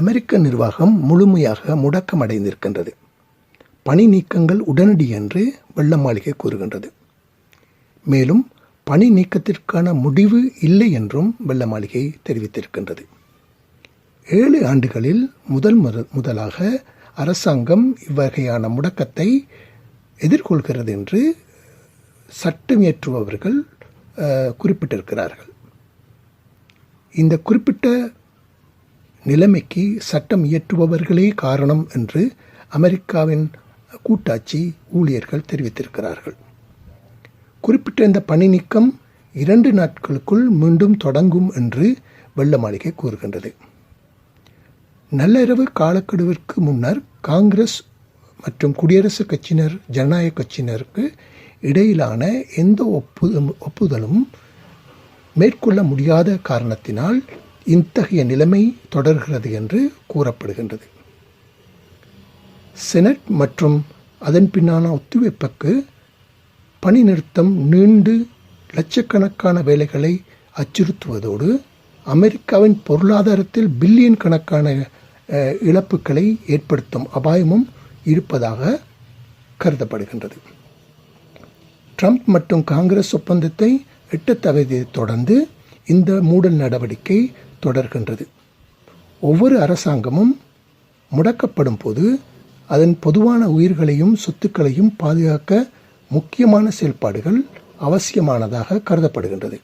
அமெரிக்க நிர்வாகம் முழுமையாக முடக்கமடைந்திருக்கின்றது. பணி நீக்கங்கள் உடனடி என்று வெள்ள மாளிகை கூறுகின்றது. மேலும் பணி நீக்கத்திற்கான முடிவு இல்லை என்றும் வெள்ள மாளிகை தெரிவித்திருக்கின்றது. ஏழு ஆண்டுகளில் முதல் முதலாக அரசாங்கம் இவ்வகையான முடக்கத்தை எதிர்கொள்கிறது என்று சட்டமியற்றுபவர்கள் குறிப்பிட்டிருக்கிறார்கள். இந்த குறிப்பிட்ட நிலைமைக்கு சட்டம் இயற்றுபவர்களே காரணம் என்று அமெரிக்காவின் கூட்டாட்சி ஊழியர்கள் தெரிவித்திருக்கிறார்கள். குறிப்பிட்ட இந்த பணி நீக்கம் இரண்டு நாட்களுக்குள் மீண்டும் தொடங்கும் என்று வெள்ள மாளிகை கூறுகின்றது. நள்ளிரவு காலக்கெடுவிற்கு முன்னர் காங்கிரஸ் மற்றும் குடியரசுக் கட்சியினர் ஜனநாயக கட்சியினருக்கு இடையிலான எந்த ஒப்பு ஒப்புதலும் மேற்கொள்ள முடியாத காரணத்தினால் இத்தகைய நிலைமை தொடர்கிறது என்று கூறப்படுகின்றது. செனட் மற்றும் அதன் பின்னான ஒத்துழைப்புக்கு பணி நிறுத்தம் நீண்டு லட்சக்கணக்கான வேலைகளை அச்சுறுத்துவதோடு அமெரிக்காவின் பொருளாதாரத்தில் பில்லியன் கணக்கான இழப்புகளை ஏற்படுத்தும் அபாயமும் இருப்பதாக கருதப்படுகின்றது. ட்ரம்ப் மற்றும் காங்கிரஸ் ஒப்பந்தத்தை எட்டத் தவறியதைத் தொடர்ந்து இந்த மூடல் நடவடிக்கை தொடர்கின்றது. ஒவ்வொரு அரசாங்கமும் முடக்கப்படும் போது அதன் பொதுவான உயிர்களையும் சொத்துக்களையும் பாதுகாக்க முக்கியமான செயல்பாடுகள் அவசியமானதாக கருதப்படுகின்றது.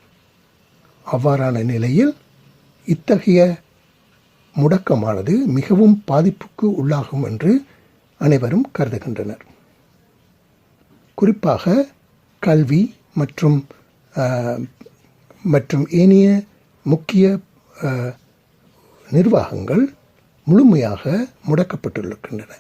அவ்வாறான நிலையில் இத்தகைய முடக்கமானது மிகவும் பாதிப்புக்கு உள்ளாகும் என்று அனைவரும் கருதுகின்றனர். குறிப்பாக கல்வி மற்றும் மற்றும் ஏனைய முக்கிய நிர்வாகங்கள் முழுமையாக முடக்கப்பட்டுள்ளன